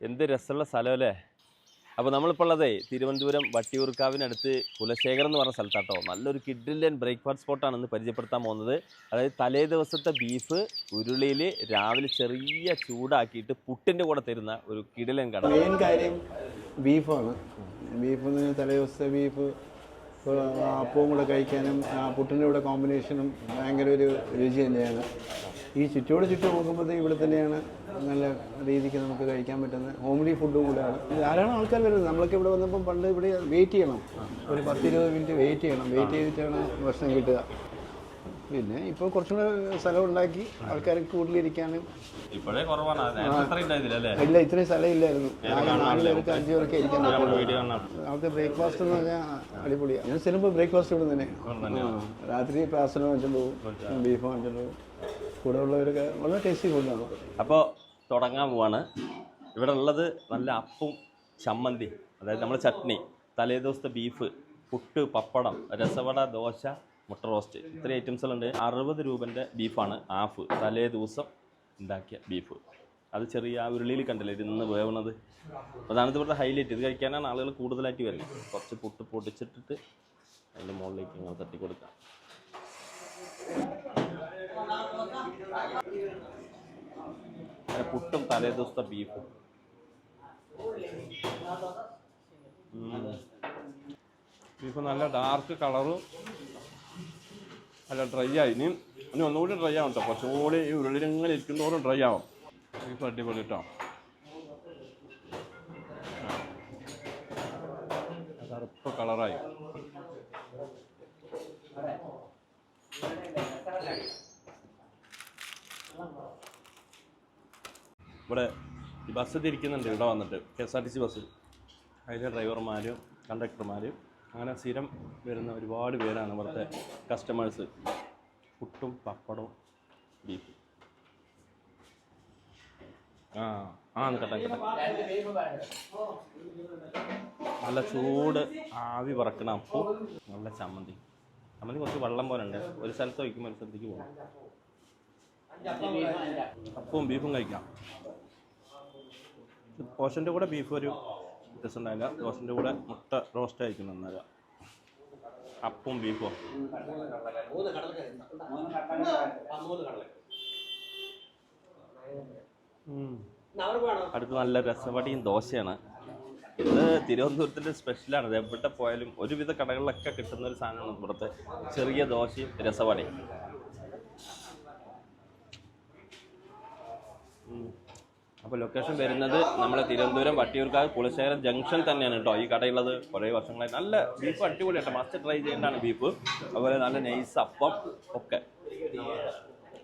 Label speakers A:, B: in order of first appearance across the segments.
A: എന്ത് രസമുള്ള സ്ഥലമല്ലേ അപ്പോൾ നമ്മളിപ്പോൾ ഉള്ളതേ തിരുവനന്തപുരം വട്ടിയൂർക്കാവിനടുത്ത് കുലശേഖരം എന്ന് പറഞ്ഞ സ്ഥലത്താട്ടോ. നല്ലൊരു കിഡിലൻ ബ്രേക്ക്ഫാസ്റ്റ് സ്പോട്ടാണ് ഇന്ന് പരിചയപ്പെടുത്താൻ പോകുന്നത്. അതായത് തലേ ദിവസത്തെ ബീഫ് ഉരുളിയിൽ രാവിലെ ചെറിയ ചൂടാക്കിയിട്ട് പുട്ടിന്റെ കൂടെ തരുന്ന ഒരു കിഡിലൻ കട.
B: മെയിൻ കാര്യം ബീഫാണ്. ബീഫ് തലേ ദിവസത്തെ ബീഫ് അപ്പവും കൂടെ കഴിക്കാനും പുട്ടിന്റെ കൂടെ കോമ്പിനേഷനും ഭയങ്കര ഒരു രുചി തന്നെയാണ്. ഈ ചുറ്റോട് ചുറ്റും നോക്കുമ്പോഴത്തേക്ക് ഇവിടെ തന്നെയാണ് നല്ല രീതിക്ക് നമുക്ക് കഴിക്കാൻ പറ്റുന്ന ഹോംലി ഫുഡും കൂടെയാണ്. ധാരാളം ആൾക്കാർ വരുന്നത് നമ്മളൊക്കെ ഇവിടെ വന്നപ്പം പണ്ട് ഇവിടെ വെയിറ്റ് ചെയ്യണം. ഒരു പത്തിരുപത് മിനിറ്റ് വെയിറ്റ് ചെയ്യണം. വെയിറ്റ് ചെയ്തിട്ടാണ് ഭക്ഷണം കിട്ടുക. പിന്നെ ഇപ്പോൾ കുറച്ചും കൂടെ സ്ഥലം ഉണ്ടാക്കി ആൾക്കാർക്ക് കൂടുതലിരിക്കാനും.
A: ഇപ്പോഴേ കുറവാണ്.
B: ഇല്ല ഇത്രയും സ്ഥലം ഇല്ലായിരുന്നു. ആകെ നാല് പേർക്ക് അഞ്ച് പേർക്ക് ഇരിക്കാൻ അവിടുത്തെ ബ്രേക്ക്ഫാസ്റ്റ് എന്ന് പറഞ്ഞാൽ അടിപൊളിയാണ് ഞാൻ ചെല്ലുമ്പോൾ ബ്രേക്ക്ഫാസ്റ്റ് ഇവിടെ തന്നെ. രാത്രി പാസനം വാങ്ങിച്ചോണ്ട് പോകും. ബീഫ് വാങ്ങിച്ചോണ്ട് പോകും. കൂടെ ഉള്ളവരൊക്കെ വളരെ ടേസ്റ്റി ഫുഡാണ്
A: അപ്പോൾ തുടങ്ങാൻ പോവാണ്. ഇവിടെ ഉള്ളത് നല്ല അപ്പും ചമ്മന്തി. അതായത് നമ്മുടെ ചട്നി. തലേ ദിവസത്തെ ബീഫ് പുട്ട് പപ്പടം രസവട ദോശ മുട്ട റോസ്റ്റ്. ഇത്രയും ഐറ്റംസുകളുണ്ട് അറുപത് രൂപന്റെ ബീഫാണ് ഹാഫ്. തലേ ദിവസം ഉണ്ടാക്കിയ ബീഫ്. അത് ചെറിയ ആ ഉരുളിയിൽ കണ്ടില്ലേ? ഇരുന്ന് വേവണത്. അതാണ് ഇവിടുത്തെ ഹൈലൈറ്റ് ഇത് കഴിക്കാനാണ് ആളുകൾ കൂടുതലായിട്ട് വരുന്നത്. കുറച്ച് പുട്ട് പൊടിച്ചിട്ടിട്ട് അതിന്റെ മുകളിലേക്ക് ഇങ്ങനെ തട്ടി കൊടുക്കാം പുട്ടും തലേ ദിവസത്തെ ബീഫും. ബീഫ് നല്ല ഡാർക്ക് കളറും നല്ല ഡ്രൈ ആയി. ഇനി ഇനി ഒന്നുകൂടി ഡ്രൈ ആവും കേട്ടോ കുറച്ചും കൂടി ഈ ഉരുളിലിങ്ങനെ ഇരിക്കുന്നതോറും ഡ്രൈ ആവും ബീഫ് അടിപൊളി കേട്ടോ കറുപ്പ് കളറായി. ഇവിടെ ബസ് തിരിക്കുന്നുണ്ട് ഇവിടെ വന്നിട്ട്. K S R T C bus അതിലെ ഡ്രൈവർമാരും കണ്ടക്ടർമാരും അങ്ങനെ സ്ഥിരം വരുന്ന ഒരുപാട് പേരാണ് ഇവിടുത്തെ കസ്റ്റമേഴ്സ് പുട്ടും പപ്പടവും ബീഫ് ആ ആ കേട്ടെ കേട്ടെ. നല്ല ചൂട് ആവി പറക്കണ അപ്പോൾ നല്ല ചമ്മന്തി. ചമ്മന്തി കുറച്ച് വെള്ളം പോലെ ഉണ്ട്. ഒരു സ്ഥലത്ത് വയ്ക്കുമ്പോൾ ഒരു സ്ഥലത്തേക്ക് പോകും. അപ്പവും ബീഫും കഴിക്കാം. പോഷന്റെ കൂടെ ബീഫ് ഒരു വ്യത്യാസം ഉണ്ടായില്ല ദോശന്റെ കൂടെ മുട്ട റോസ്റ്റ് ആയിരിക്കും നന്നാക അപ്പവും ബീഫും. അടുത്ത് നല്ല രസവടിയും ദോശയാണ്. ഇത് തിരുവനന്തപുരത്തിന്റെ സ്പെഷ്യലാണ് ഇത് എവിടെ പോയാലും ഒരുവിധ കടകളിലൊക്കെ കിട്ടുന്ന ഒരു സാധനമാണ് ഇവിടുത്തെ ചെറിയ ദോശയും രസവടയും. അപ്പോൾ ലൊക്കേഷൻ വരുന്നത് നമ്മളെ തിരുവനന്തപുരം വട്ടിയൂർക്കാവ് കുളശേഖരം ജംഗ്ഷൻ തന്നെയാണ് കേട്ടോ. ഈ കടയുള്ളത് കുറേ വർഷങ്ങളായി. നല്ല ബീഫ് അടിപൊളിയാട്ടോ. മസ്റ്റ് ട്രൈ ചെയ്യേണ്ടതാണ് ബീഫ് അതുപോലെ നല്ല നൈസ് അപ്പം ഒക്കെ.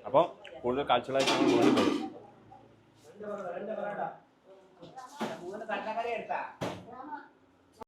A: അപ്പോൾ കൂടുതൽ കാഴ്ചകളായിട്ട് നമ്മൾ മുന്നിൽ വരും